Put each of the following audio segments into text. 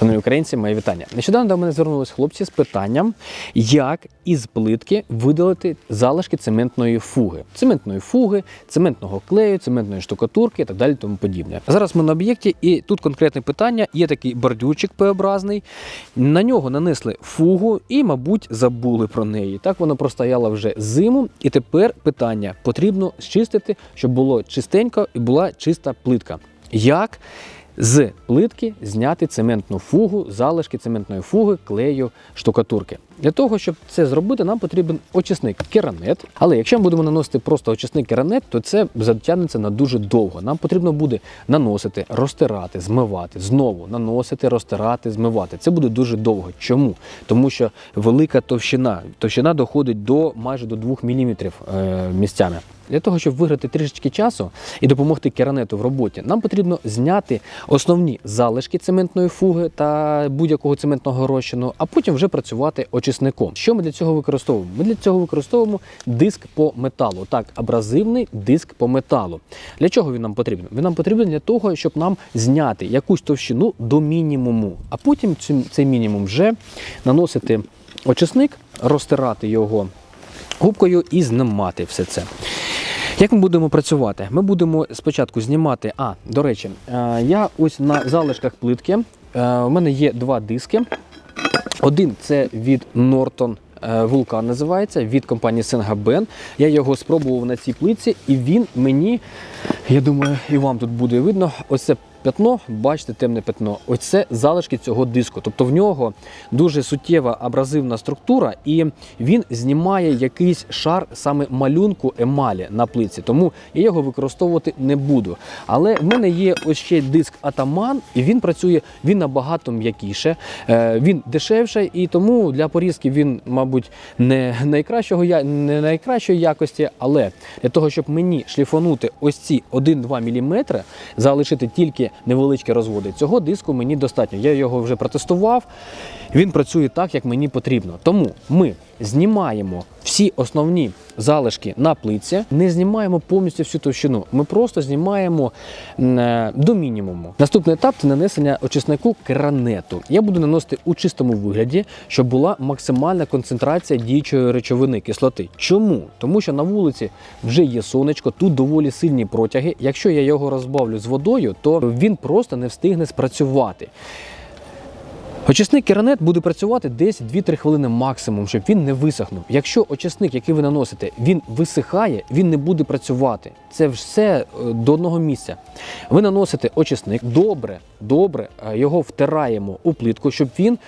Шановні українці, мої вітання. Нещодавно до мене звернулись хлопці з питанням, як із плитки видалити залишки цементної фуги, цементної фуги, цементного клею, цементної штукатурки і так далі. Тому подібне. Зараз ми на об'єкті, і тут конкретне питання: є такий бордюрчик П-образний. На нього нанесли фугу і, мабуть, забули про неї. Так воно простояло вже зиму, і тепер питання потрібно зчистити, щоб було чистенько і була чиста плитка. Як? З плитки зняти цементну фугу, залишки цементної фуги, клею, штукатурки. Для того, щоб це зробити, нам потрібен очисник керамет. Але якщо ми будемо наносити просто очисник керамет, то це затягнеться на дуже довго. Нам потрібно буде наносити, розтирати, змивати, знову наносити, розтирати, змивати. Це буде дуже довго. Чому? Тому що велика товщина. Товщина доходить до майже до 2 мм місцями. Для того, щоб виграти трішечки часу і допомогти керанету в роботі, нам потрібно зняти основні залишки цементної фуги та будь-якого цементного розчину, а потім вже працювати очисником. Що ми для цього використовуємо? Ми для цього використовуємо диск по металу. Так, абразивний диск по металу. Для чого він нам потрібен? Він нам потрібен для того, щоб нам зняти якусь товщину до мінімуму, а потім цей мінімум вже наносити очисник, розтирати його губкою і знімати все це. Як ми будемо працювати? Ми будемо спочатку знімати. А, до речі, е, я ось на залишках плитки. е, У мене є два диски. Один це від Norton е, Vulcan називається від компанії Sengaben. Я його спробував на цій плитці, і він мені, я думаю, і вам тут буде видно, ось це пятно, бачите, темне пятно. Ось це залишки цього диску. Тобто в нього дуже суттєва абразивна структура, і він знімає якийсь шар саме малюнку емалі на плитці. Тому я його використовувати не буду. Але в мене є ось ще диск Атаман, і він працює він набагато м'якіше, е, він дешевше, і тому для порізки він, мабуть, не найкращого не найкращої якості. Але для того, щоб мені шліфанути ось ці 1-2 мм, залишити тільки невеличкі розводи, цього диску мені достатньо. Я його вже протестував. Він працює так, як мені потрібно. Тому ми знімаємо всі основні залишки на плитці, не знімаємо повністю всю товщину. Ми просто знімаємо е, до мінімуму. Наступний етап це нанесення очиснику керанету. Я буду наносити у чистому вигляді, щоб була максимальна концентрація діючої речовини кислоти. Чому? Тому що на вулиці вже є сонечко, тут доволі сильні протяги. Якщо я його розбавлю з водою, то він просто не встигне спрацювати. Очисник керанет буде працювати десь 2-3 хвилини максимум, щоб він не висохнув. Якщо очисник, який ви наносите, він висихає, він не буде працювати. Це все е, до одного місця. Ви наносите очисник, добре, добре е, його втираємо у плитку, щоб він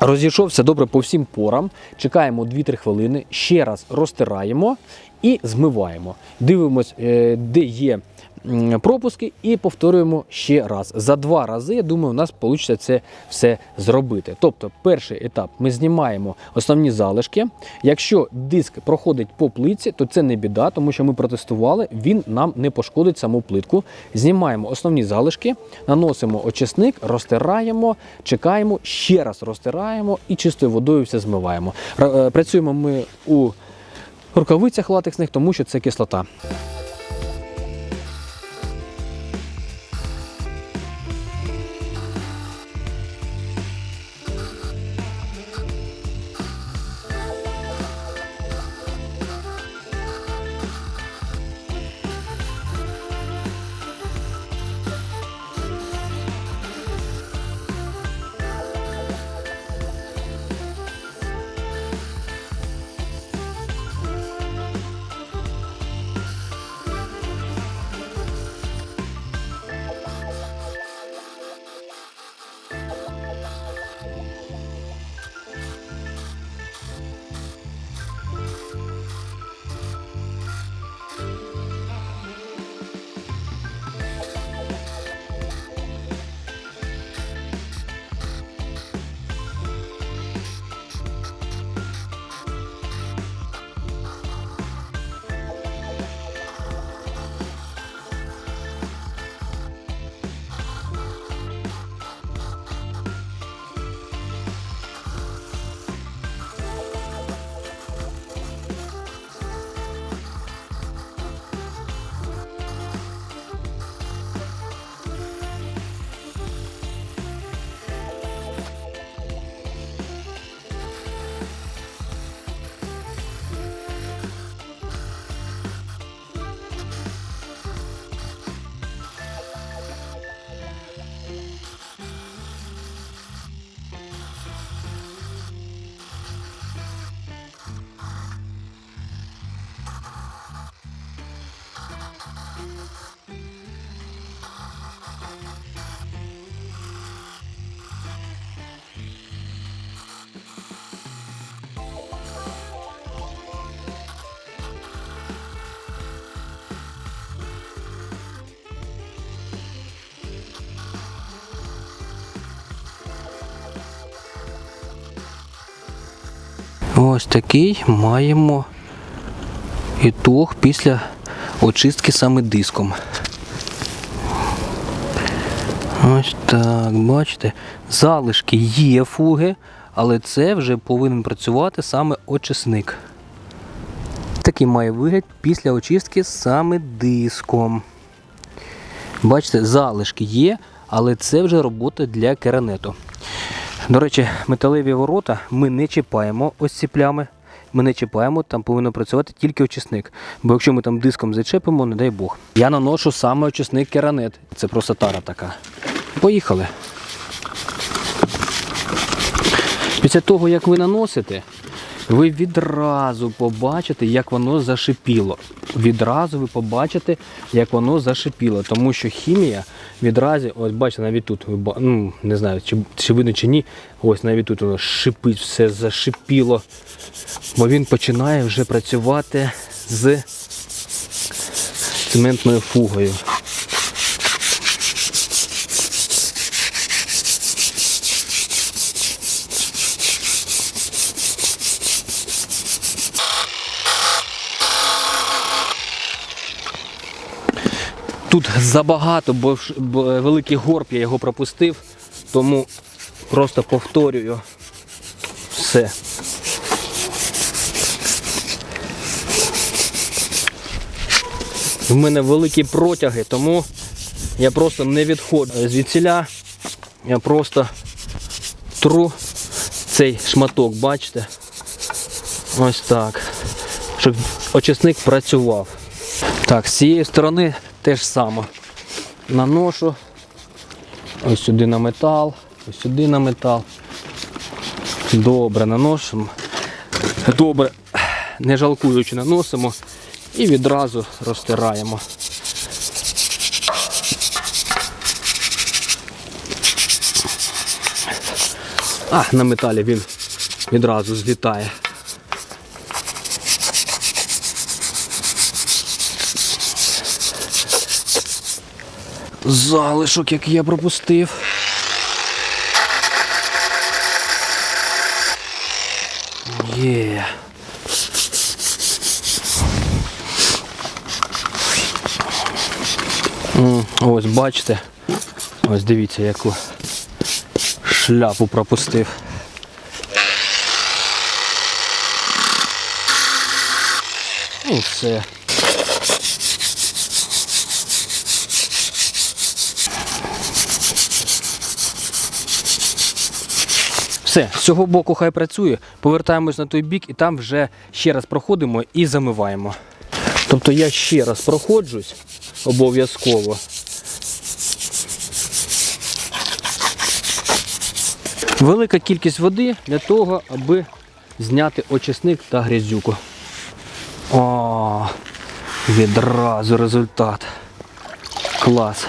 розійшовся добре по всім порам. Чекаємо 2-3 хвилини, ще раз розтираємо і змиваємо. Дивимось, е, де є пропуски, і повторюємо ще раз. За два рази, я думаю, у нас вийде це все зробити. Тобто, перший етап ми знімаємо основні залишки. Якщо диск проходить по плитці, то це не біда, тому що ми протестували, він нам не пошкодить саму плитку. Знімаємо основні залишки, наносимо очисник, розтираємо, чекаємо, ще раз розтираємо і чистою водою все змиваємо. Е, Працюємо ми у рукавицях латексних, тому що це кислота. Ось такий маємо ітог після очистки саме диском. Ось так, бачите, залишки є фуги, але це вже повинен працювати саме очисник. Такий має вигляд після очистки саме диском. Бачите, залишки є, але це вже робота для керанету. До речі, металеві ворота ми не чіпаємо ось ці плями. Ми не чіпаємо, там повинен працювати тільки очисник. Бо якщо ми там диском зачепимо, не дай Бог. Я наношу саме очисник керанет. Це просто тара така. Поїхали. Після того, як ви наносите, ви відразу побачите, як воно зашипіло. Відразу ви побачите, як воно зашипіло. Тому що хімія відразу, ось бачите, навіть тут, ну, не знаю, чи, чи видно чи ні, ось навіть тут воно шипить, все зашипіло. Бо він починає вже працювати з цементною фугою. Тут забагато, бо, великий горб я його пропустив, тому просто повторюю все. В мене великі протяги, тому я просто не відходжу звідсіля. Я просто тру цей шматок, бачите? Ось так. Щоб очисник працював. Так, з цієї сторони теж саме. Наношу ось сюди на метал, ось сюди на метал. Добре наносимо. Добре, не жалкуючи наносимо і відразу розтираємо. А, на металі він відразу злітає. Залишок, який я пропустив. Є. Ось бачите. Ось дивіться, яку шляпу пропустив. І все. Все, з цього боку хай працює. Повертаємось на той бік і там вже ще раз проходимо і замиваємо. Тобто я ще раз проходжусь обов'язково. Велика кількість води для того, аби зняти очисник та грязюку. О, відразу результат. Клас.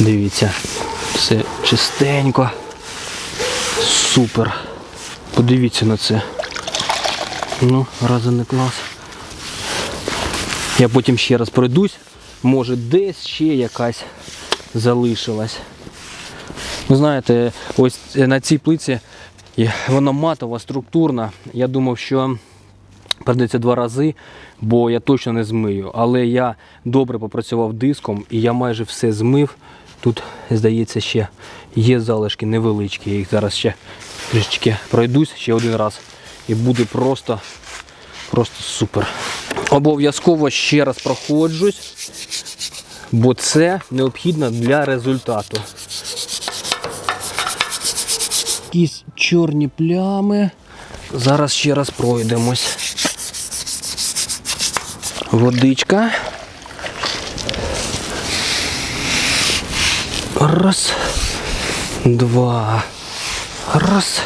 Дивіться, все чистенько. Супер. Подивіться на це. Ну, разве не клас. Я потім ще раз пройдусь. Може десь ще якась залишилась. Ви знаєте, ось на цій плиці вона матова, структурна. Я думав, що придеться два рази, бо я точно не змию. Але я добре попрацював диском і я майже все змив. Тут, здається, ще є залишки невеличкі. Я їх зараз ще трішечки пройдусь ще один раз. І буде просто, просто супер. Обов'язково ще раз проходжусь, бо це необхідно для результату. Якісь чорні плями. Зараз ще раз пройдемось. Водичка. Раз. Два. Раз.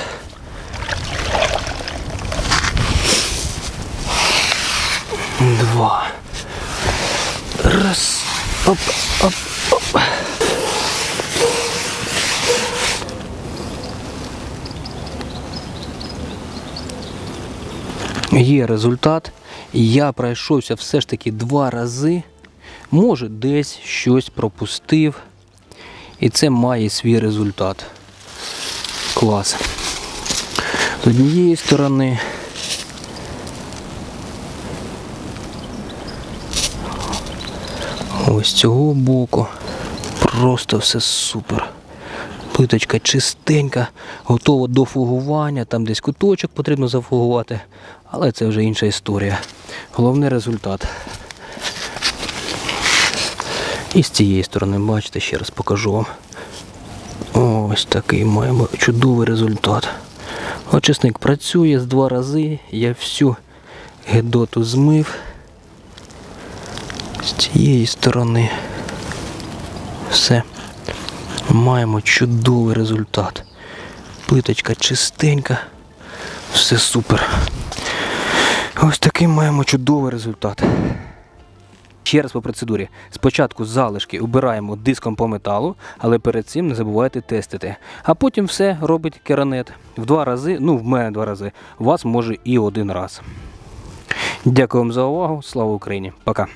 Два. Раз. Оп, оп, оп. Є результат. Я пройшовся все ж таки два рази. Може, десь щось пропустив. І це має свій результат. Клас. З однієї сторони ось з цього боку. Просто все супер. Плиточка чистенька, готова до фугування, там десь куточок потрібно зафугувати, але це вже інша історія. Головний результат. І з цієї сторони, бачите, ще раз покажу вам. Ось такий маємо чудовий результат. Очисник працює з два рази, я всю гедоту змив з цієї сторони. Все. Маємо чудовий результат. Плиточка чистенька. Все супер. Ось такий маємо чудовий результат. Ще раз по процедурі. Спочатку залишки убираємо диском по металу, але перед цим не забувайте тестити. А потім все робить керанет. В два рази, ну в мене два рази, у вас може і один раз. Дякую вам за увагу. Слава Україні! Пока!